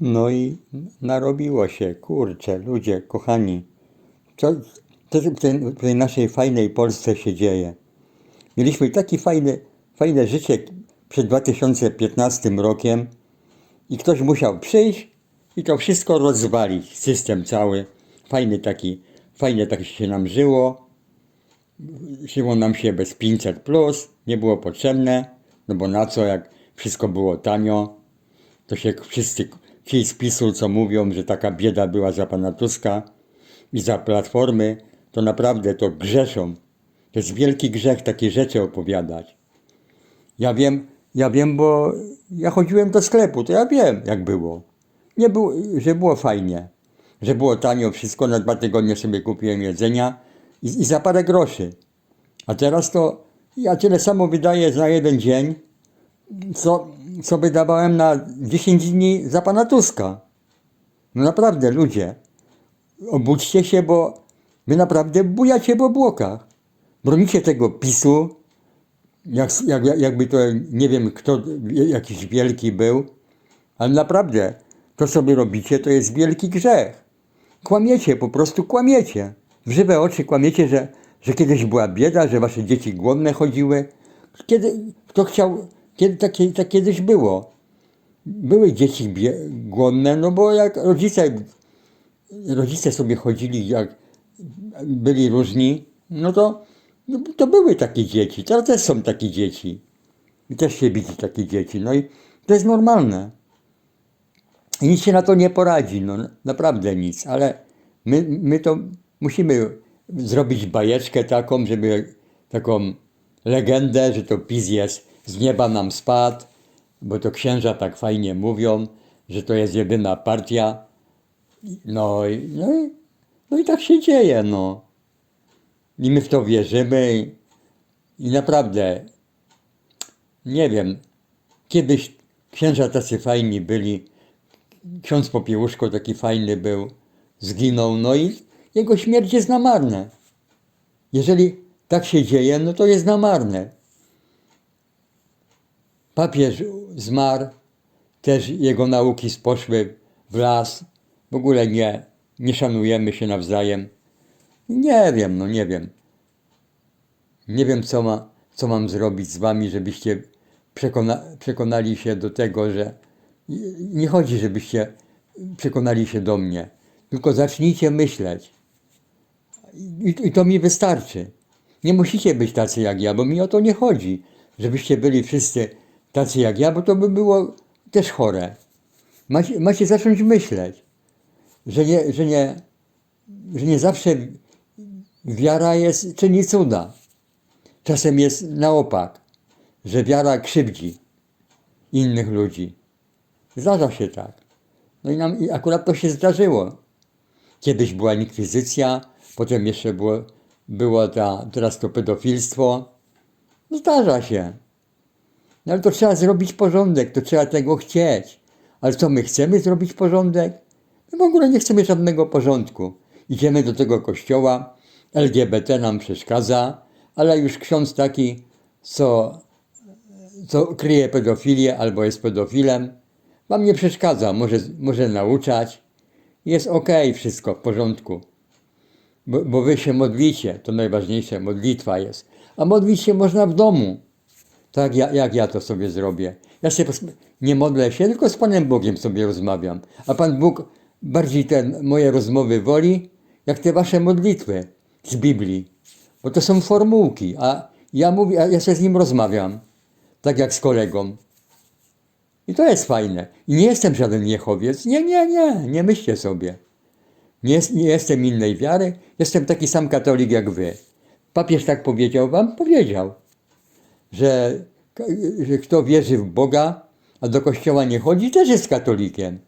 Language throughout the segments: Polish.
No i narobiło się, kurczę, ludzie, kochani. Co, co w tej, w tej naszej fajnej Polsce się dzieje? Mieliśmy takie fajne, fajne życie przed 2015 rokiem i ktoś musiał przyjść i to wszystko rozwalić, system cały. Fajny taki, fajnie tak się nam żyło. Żyło nam się bez 500 plus, nie było potrzebne, no bo na co, jak wszystko było tanio, to się wszyscy, ci z PiSu, co mówią, że taka bieda była za pana Tuska i za Platformy, to naprawdę to grzeszą. To jest wielki grzech takie rzeczy opowiadać. Ja wiem, ja wiem, bo ja chodziłem do sklepu, to ja wiem, jak było. Nie było, że było fajnie, że było tanio wszystko, na dwa tygodnie sobie kupiłem jedzenia i, i za parę groszy. A teraz to ja tyle samo wydaję za jeden dzień, co, co wydawałem na 10 dni za pana Tuska. No naprawdę, ludzie, obudźcie się, bo wy naprawdę bujacie w obłokach. Bronicie tego PiSu, jak, jak, jakby to, nie wiem kto, jakiś wielki był, ale naprawdę, to co wy robicie, to jest wielki grzech. Kłamiecie, po prostu kłamiecie. W żywe oczy kłamiecie, że, że kiedyś była bieda, że wasze dzieci głodne chodziły. Kiedy, kto chciał, kiedy tak, tak kiedyś było. Były dzieci głodne, no bo jak rodzice, rodzice sobie chodzili, jak byli różni, no to, no to były takie dzieci. Teraz też są takie dzieci. I też się widzi takie dzieci. No i to jest normalne. I nic się na to nie poradzi, no naprawdę nic, ale my, my to musimy zrobić bajeczkę taką, żeby taką legendę, że to PiS jest, z nieba nam spadł, bo to księża tak fajnie mówią, że to jest jedyna partia. No no i, no i tak się dzieje, no. I my w to wierzymy i, i naprawdę, nie wiem, kiedyś księża tacy fajni byli, ksiądz Popiełuszko taki fajny był, zginął, no i jego śmierć jest na marne. Jeżeli tak się dzieje, no to jest na marne. Papież zmarł, też jego nauki poszły w las. W ogóle nie, nie szanujemy się nawzajem. Nie wiem, no nie wiem. Nie wiem, co, ma, co mam zrobić z wami, żebyście przekona, przekonali się do tego, że nie chodzi, żebyście przekonali się do mnie, tylko zacznijcie myśleć. I, I to mi wystarczy. Nie musicie być tacy jak ja, bo mi o to nie chodzi, żebyście byli wszyscy tacy jak ja, bo to by było też chore. Macie, macie zacząć myśleć, że nie, że, nie, że nie zawsze wiara jest, czyni cuda. Czasem jest na opak, że wiara krzywdzi innych ludzi. Zdarza się tak. No i nam i akurat to się zdarzyło. Kiedyś była inkwizycja, potem jeszcze było, było ta, teraz to pedofilstwo. Zdarza się. No ale to trzeba zrobić porządek, to trzeba tego chcieć. Ale co, my chcemy zrobić porządek? My w ogóle nie chcemy żadnego porządku. Idziemy do tego kościoła, LGBT nam przeszkadza, ale już ksiądz taki, co, co kryje pedofilię albo jest pedofilem, wam nie przeszkadza, może, może nauczać. Jest okej, wszystko w porządku. Bo, bo wy się modlicie, to najważniejsze, modlitwa jest. A modlić się można w domu. Tak ja, jak ja to sobie zrobię. Ja się nie modlę się, tylko z Panem Bogiem sobie rozmawiam. A Pan Bóg bardziej te moje rozmowy woli, jak te wasze modlitwy z Biblii. Bo to są formułki, a ja mówię, a ja się z nim rozmawiam. Tak jak z kolegą. I to jest fajne. I nie jestem żaden Jehowiec. Nie, nie, nie, nie myślcie sobie. Nie, nie jestem innej wiary, jestem taki sam katolik jak wy. Papież tak powiedział wam? Powiedział, że, że kto wierzy w Boga, a do kościoła nie chodzi, też jest katolikiem.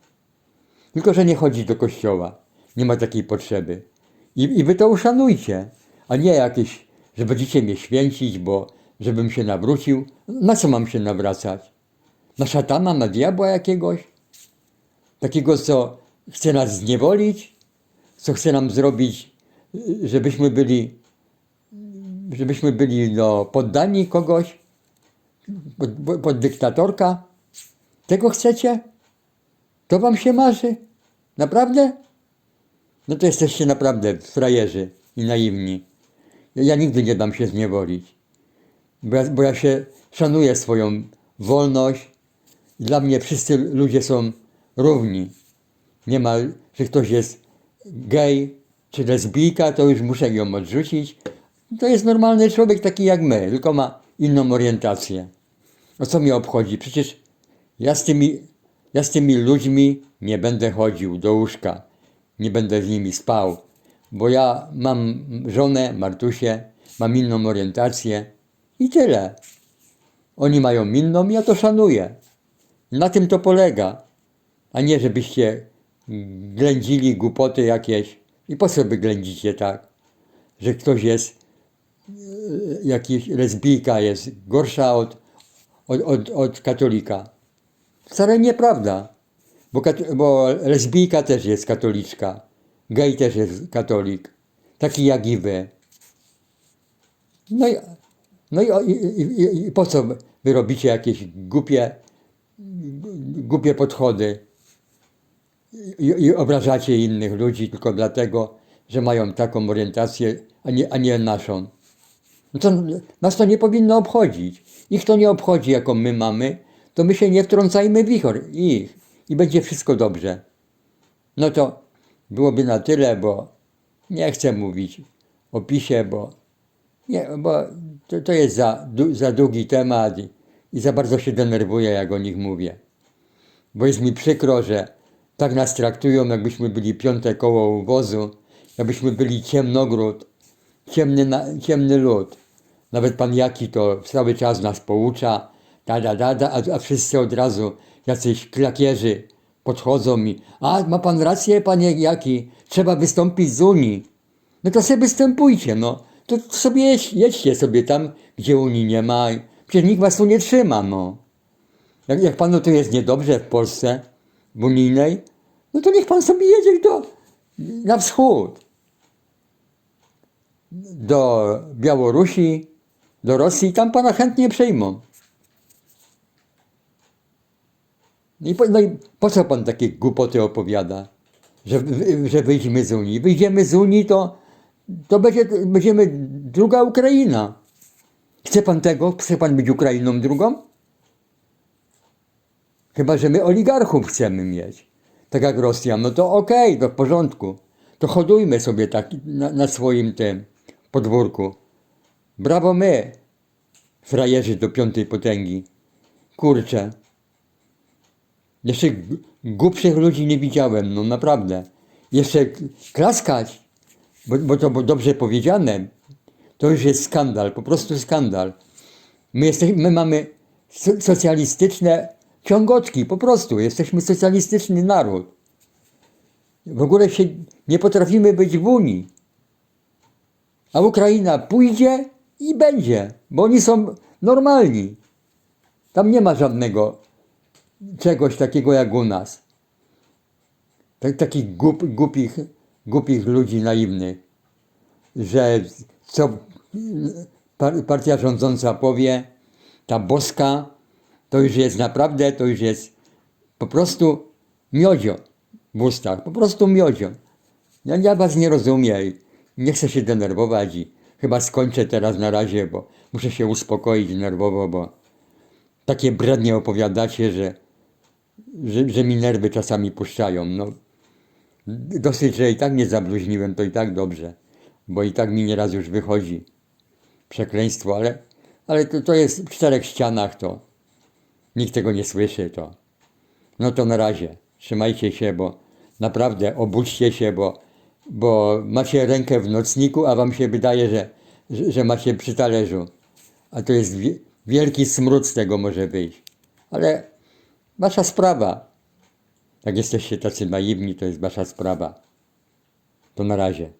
Tylko, że nie chodzi do kościoła. Nie ma takiej potrzeby. I, I wy to uszanujcie, a nie jakieś, że będziecie mnie święcić, bo żebym się nawrócił. Na co mam się nawracać? Na szatana, na diabła jakiegoś? Takiego, co chce nas zniewolić? Co chce nam zrobić, żebyśmy byli, żebyśmy byli no, poddani kogoś? Pod, pod, dyktatorka? Tego chcecie? To wam się marzy? Naprawdę? No to jesteście naprawdę frajerzy i naiwni. Ja, nigdy nie dam się zniewolić. Bo ja, bo ja się szanuję swoją wolność. Dla mnie wszyscy ludzie są równi. Nie ma, że ktoś jest gej czy lesbijka, to już muszę ją odrzucić. To jest normalny człowiek taki jak my, tylko ma inną orientację. O co mnie obchodzi? Przecież ja z tymi, ja z tymi ludźmi nie będę chodził do łóżka. Nie będę z nimi spał, bo ja mam żonę, Martusię, mam inną orientację i tyle. Oni mają inną, ja to szanuję. Na tym to polega. A nie, żebyście ględzili głupoty jakieś. I po co by ględzicie tak? Że ktoś jest, jakiś lesbijka jest gorsza od, od, od, od katolika. Wcale nieprawda. Bo, kat- bo lesbijka też jest katoliczka. Gej też jest katolik. Taki jak i wy. No i, no i, i, i, i po co wy robicie jakieś głupie, głupie podchody i, i obrażacie innych ludzi tylko dlatego, że mają taką orientację, a nie, a nie naszą. No to nas to nie powinno obchodzić. Ich to nie obchodzi, jaką my mamy, to my się nie wtrącajmy w ich, ich i będzie wszystko dobrze. No to byłoby na tyle, bo nie chcę mówić o PiSie, bo, nie, bo to, to jest za, za długi temat i, i za bardzo się denerwuję, jak o nich mówię. Bo jest mi przykro, że tak nas traktują, jakbyśmy byli piąte koło wozu, jakbyśmy byli ciemnogród, ciemny, ciemny lud. Nawet pan Jaki to cały czas nas poucza, da, da, da, da, a, a wszyscy od razu, jacyś klakierzy podchodzą mi, a ma pan rację, panie Jaki, trzeba wystąpić z Unii. No to sobie występujcie, no. To sobie jedź, jedźcie sobie tam, gdzie Unii nie ma. Przecież nikt was tu nie trzyma, no. Jak, jak panu tu jest niedobrze w Polsce, w unijnej, no to niech pan sobie jedzie do, na wschód. Do Białorusi, do Rosji, tam pana chętnie przyjmą. I po, no i po co pan takie głupoty opowiada, że, że wyjdziemy z Unii? Wyjdziemy z Unii, to, to będzie, będziemy druga Ukraina. Chce pan tego? Chce pan być Ukrainą drugą? Chyba, że my oligarchów chcemy mieć, tak jak Rosja, no to okej, to w porządku. To hodujmy sobie tak na, na swoim tym podwórku. Brawo my, frajerzy do piątej potęgi. Kurczę. Jeszcze głupszych ludzi nie widziałem, no naprawdę. Jeszcze klaskać, bo, bo to było dobrze powiedziane, to już jest skandal, po prostu skandal. My, jesteśmy, my mamy so- socjalistyczne ciągotki, po prostu. Jesteśmy socjalistyczny naród. W ogóle się nie potrafimy być w Unii. A Ukraina pójdzie i będzie, bo oni są normalni. Tam nie ma żadnego czegoś takiego jak u nas. Tak, takich głup, głupich, głupich ludzi naiwnych, że co par- partia rządząca powie, ta boska, to już jest naprawdę, to już jest po prostu miodzio w ustach, po prostu miodzio. Ja, ja was nie rozumiem nie chcę się denerwować i chyba skończę teraz na razie, bo muszę się uspokoić nerwowo, bo takie brednie opowiadacie, że, że, że mi nerwy czasami puszczają. No, dosyć, że i tak nie zabluźniłem, to i tak dobrze, bo i tak mi nieraz już wychodzi przekleństwo, ale, ale to, to jest w czterech ścianach, to nikt tego nie słyszy, to no to na razie, trzymajcie się, bo naprawdę obudźcie się, bo, bo macie rękę w nocniku, a wam się wydaje, że, że, macie przy talerzu, a to jest wi- wielki smród z tego może wyjść, ale wasza sprawa, jak jesteście tacy naiwni, to jest wasza sprawa, to na razie.